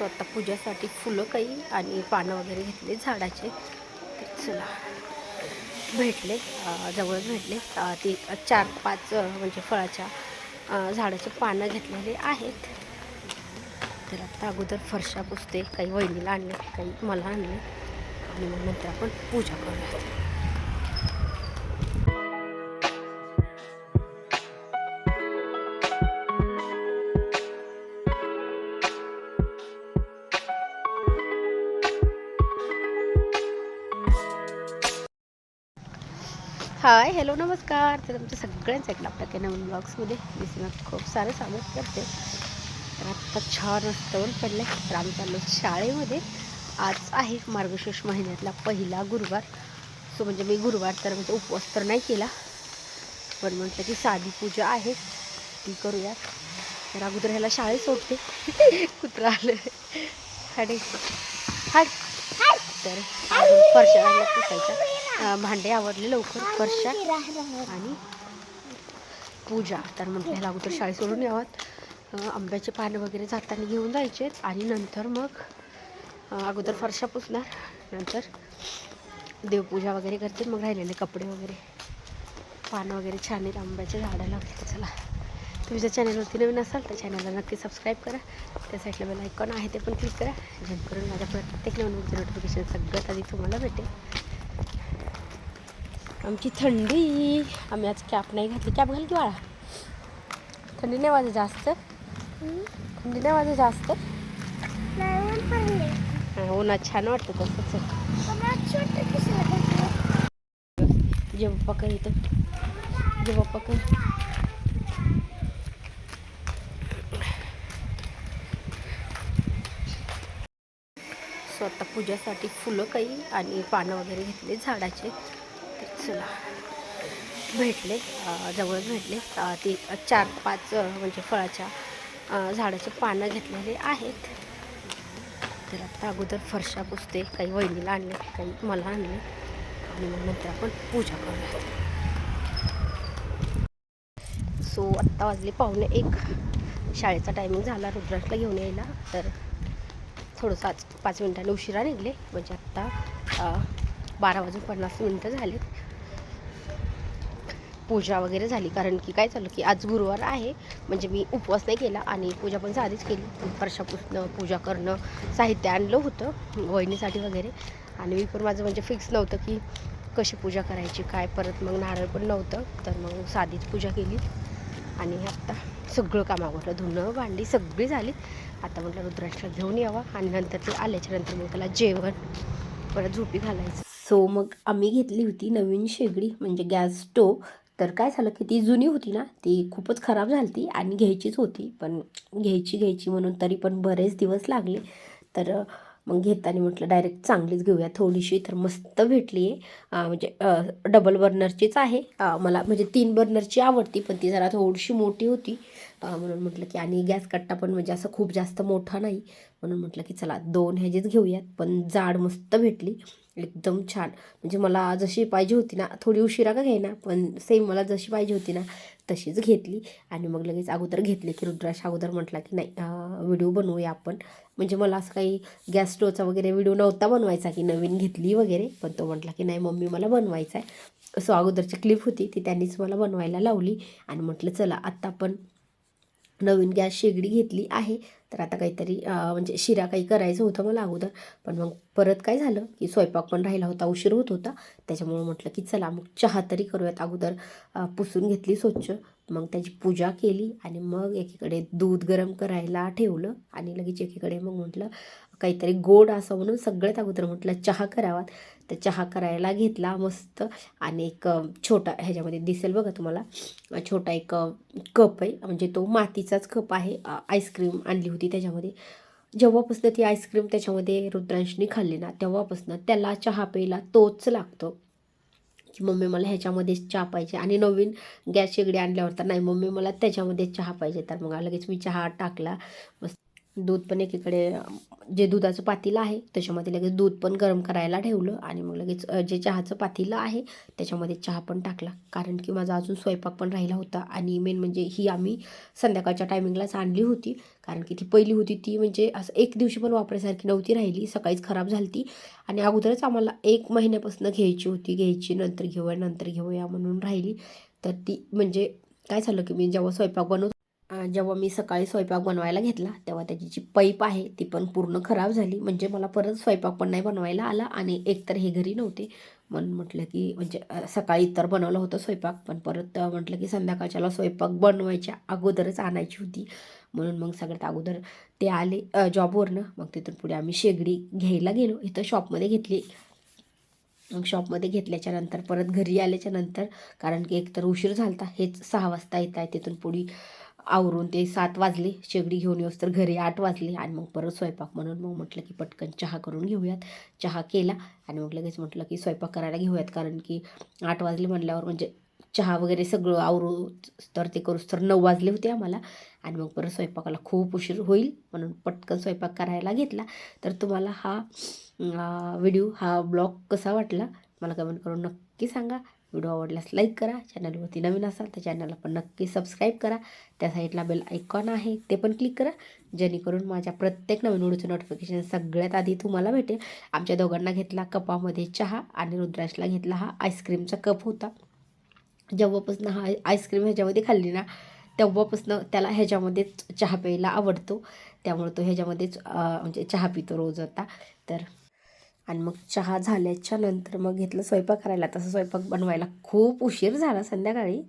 So आता पूजासाठी फुलं काही आणि पानं वगैरे घेतले झाडाचे. चला. भेटले जवळच भेटले. ती चार पाच म्हणजे फळाच्या झाडाचे पानं घेतलेले आहेत. तर आता अगोदर फरशा पुसते काही वहिनीला आणले काही मला आणले. आणि मग नंतर आपण पूजा करूया हाय हॅलो नमस्कार. तर तुमच्या सगळ्यांचं ऐकलं आपल्या काही नवीन ब्लॉग्समध्ये. मी खूप सारे स्वागत करते. तर आत्ता छान रस्त्यावर पडले तर आम्ही चाललो शाळेमध्ये. आज आहे मार्गशीर्ष महिन्यातला पहिला गुरुवार. सो म्हणजे मी गुरुवार तर म्हणजे उपवास तर नाही केला. पण म्हटलं की साधी पूजा आहे. ती करूया तर अगोदर ह्याला शाळेत सोडते. कुत्रा आलं. हाडे हाड तर अजून फरशा पुसायच्या भांडे आवडले लवकर फरशा आणि पूजा. तर म्हटलं ह्याला अगोदर शाळेत सोडून यावात अं, आंब्याचे पानं वगैरे जाताना घेऊन जायचे आणि नंतर मग अगोदर फरशा पुसणार. नंतर देवपूजा वगैरे करते. मग राहिलेले कपडे वगैरे. पानं वगैरे छान आहेत. आंब्याच्या झाडाला वगैरे चला. तुम्ही जर चॅनलवरती नवीन असाल तर चॅनलला नक्की सबस्क्राईब करा. त्या साईडला बेल आयकॉन आहे ते पण क्लिक करा. जेणेकरून माझ्या प्रत्येक नवीन नोटिफिकेशन सगळ्यात आधी तुम्हाला भेटेल. आमची थंडी. आम्ही आज कॅप नाही घातली. कॅप घाल की वाळा थंडी नाही वाजत जास्त. थंडी नाही वाजत जास्त. उन्हात छान वाटतं तसंच. जे पप्पा कर इथं जे पप्पा कर. सो आता पूजासाठी फुलं काही आणि पानं वगैरे घेतले झाडाचे. चला. भेटले जवळ जवळच भेटले. ती चार पाच म्हणजे फळाच्या झाडाचे पानं घेतलेले आहेत. तर आत्ता अगोदर फरशा पुसते काही वहिनीला आणले काही मला आणले. आणि मग नंतर आपण पूजा करूया. सो आत्ता वाजले पाहुणे एक. शाळेचा टायमिंग झाला रुद्राटला घेऊन यायला तर थोडंसं आज पाच मिनिटांनी उशिरा निघले. म्हणजे आत्ता बारा वाजून पन्नास मिनटं झाले पूजा वगैरे झाली कारण की काय झालं की आज गुरुवार आहे. म्हणजे मी उपवास नाही केला आणि पूजा पण साधीच केली. फरशा पुसणं पूजा करणं साहित्य आणलं होतं वहिनीसाठी वगैरे. आणि मी पण माझं म्हणजे फिक्स नव्हतं की कशी पूजा करायची काय परत मग नारळ पण नव्हतं. तर मग साधीच पूजा केली. आणि आत्ता सगळं काम आवडलं धुणं भांडी सगळी झाली. आता म्हटलं रुद्राक्ष घेऊन यावा. आणि नंतर ते आल्याच्यानंतर मग त्याला जेवण परत झोपी घालायचं. सो मग आम्ही घेतली होती नवीन शेगडी म्हणजे गॅस स्टोव. तर काय झालं की ती जुनी होती ना ती खूपच खराब झाली ती आणि घ्यायचीच होती. पण घ्यायची घ्यायची म्हणून तरी पण बरेच दिवस लागले. तर मग घेताना म्हटलं डायरेक्ट चांगलीच घेऊया थोडीशी. तर मस्त भेटली आहे. म्हणजे डबल बर्नरचीच आहे. मला म्हणजे तीन बर्नरची आवडती पण ती जरा थोडीशी मोठी होती. म्हणून म्हटलं की आणि गॅस कट्टा पण म्हणजे असं खूप जास्त मोठा नाही. म्हणून म्हटलं की चला दोन ह्याचेच घेऊयात. पण जाड मस्त भेटली. एकदम छान. म्हणजे मला जशी पाहिजे होती ना थोडी उशिरा का घेईना पण सेम मला जशी पाहिजे होती ना तशीच घेतली. आणि मग लगेच अगोदर घेतली की रुद्राश अगोदर म्हटला की नाही व्हिडिओ बनवूया आपण. म्हणजे मला असं काही गॅस स्टोवचा वगैरे व्हिडिओ नव्हता बनवायचा की नवीन घेतली वगैरे पण तो म्हटला की नाही मम्मी मला बनवायचा आहे सो अगोदरची क्लिप होती ती त्यांनीच मला बनवायला लावली. आणि म्हटलं चला आत्ता पण नवीन गॅस शेगडी घेतली आहे तर आता काहीतरी म्हणजे शिरा काही करायचं होतं मला अगोदर. पण मग परत काय झालं की स्वयंपाक पण राहिला होता उशीर होत होता. त्याच्यामुळे म्हटलं की चला मग चहा तरी करूयात अगोदर. पुसून घेतली स्वच्छ. मग त्याची पूजा केली आणि मग एकीकडे दूध गरम करायला ठेवलं आणि लगेच एकीकडे मग म्हटलं काहीतरी गोड असं म्हणून सगळ्यात अगोदर म्हटलं चहा करावा तर चहा करायला घेतला मस्त आणि एक छोटा ह्याच्यामध्ये दिसेल बघा तुम्हाला छोटा एक कप आहे. म्हणजे तो मातीचाच कप आहे. आईस्क्रीम आणली होती त्याच्यामध्ये. जेव्हापासून ती आईस्क्रीम त्याच्यामध्ये रुद्रांशनी खाल्ली ना तेव्हापासून त्याला चहा प्यायला तोच लागतो. की मम्मी मला ह्याच्यामध्येच चहा पाहिजे आणि नवीन गॅस शेगडी आणल्यावर तर नाही मम्मी मला त्याच्यामध्येच चहा पाहिजे. तर मग लगेच मी चहा टाकला. मस्त दूध पण एकीकडे जे दुधाचं पातेलं आहे त्याच्यामध्ये लगेच दूध पण गरम करायला ठेवलं आणि मग लगेच जे चहाचं पातेलं आहे त्याच्यामध्ये चहा पण टाकला. कारण की माझा अजून स्वयंपाक पण राहिला होता आणि मेन म्हणजे ही आम्ही संध्याकाळच्या टायमिंगलाच आणली होती. कारण की ती पहिली होती ती म्हणजे असं एक दिवशी पण वापरायसारखी नव्हती राहिली सकाळीच खराब झाली ती आणि अगोदरच आम्हाला एक महिन्यापासून घ्यायची होती घ्यायची नंतर घेऊया नंतर घेऊया म्हणून राहिली. तर ती म्हणजे काय झालं की मी जेव्हा स्वयंपाक बनवतो जेव्हा मी सकाळी स्वयंपाक बनवायला घेतला तेव्हा त्याची जी पाईप आहे ती पण पूर्ण खराब झाली. म्हणजे मला परत स्वयंपाक पण नाही बनवायला आला आणि एकतर हे घरी नव्हते. म्हणून म्हटलं की म्हणजे सकाळी तर बनवलं होतं स्वयंपाक पण परत म्हटलं की संध्याकाळच्याला स्वयंपाक बनवायच्या अगोदरच आणायची होती. म्हणून मग सगळ्यात अगोदर ते आले जॉबवरनं. मग तिथून पुढे आम्ही शेगडी घ्यायला गेलो. इथं शॉपमध्ये घेतली. मग शॉपमध्ये घेतल्याच्या नंतर परत घरी आल्याच्यानंतर कारण की एकतर उशीर झालता हेच सहा वाजता येत आहे तिथून पुढे. आवरून ते सात वाजले. शेगडी घेऊन येऊस तर घरी आठ वाजले. आणि मग परत स्वयंपाक म्हणून मग म्हटलं की पटकन चहा करून घेऊयात. चहा केला आणि मग लगेच म्हटलं की स्वयंपाक करायला घेऊयात. कारण की आठ वाजले म्हणल्यावर म्हणजे चहा वगैरे सगळं आवरू तर ते करूस तर नऊ वाजले होते आम्हाला. आणि मग परत स्वयंपाकाला खूप उशीर होईल म्हणून पटकन स्वयंपाक करायला घेतला. तर तुम्हाला हा व्हिडिओ हा ब्लॉग कसा वाटला? मला कमेंट करून नक्की सांगा. व्हिडिओ आवडल्यास लाईक करा. चॅनलवरती नवीन असाल तर चॅनलला पण नक्की सबस्क्राईब करा. त्या साईडला बेल आयकॉन आहे ते पण क्लिक करा. जेणेकरून माझ्या प्रत्येक नवीन व्हिडिओचं नोटिफिकेशन सगळ्यात आधी तुम्हाला भेटेल. आमच्या दोघांना घेतला कपामध्ये चहा आणि रुद्राशला घेतला हा आईस्क्रीमचा कप होता. जेव्हापासून हा आईस्क्रीम ह्याच्यामध्ये खाल्ली ना तेव्हापासून त्याला ह्याच्यामध्येच चहा प्यायला आवडतो. त्यामुळे तो ह्याच्यामध्येच म्हणजे चहा पितो रोज आता. तर आणि मग चहा झाल्याच्यानंतर मग घेतलं स्वयंपाक करायला. तसं स्वयंपाक बनवायला खूप उशीर झाला संध्याकाळी.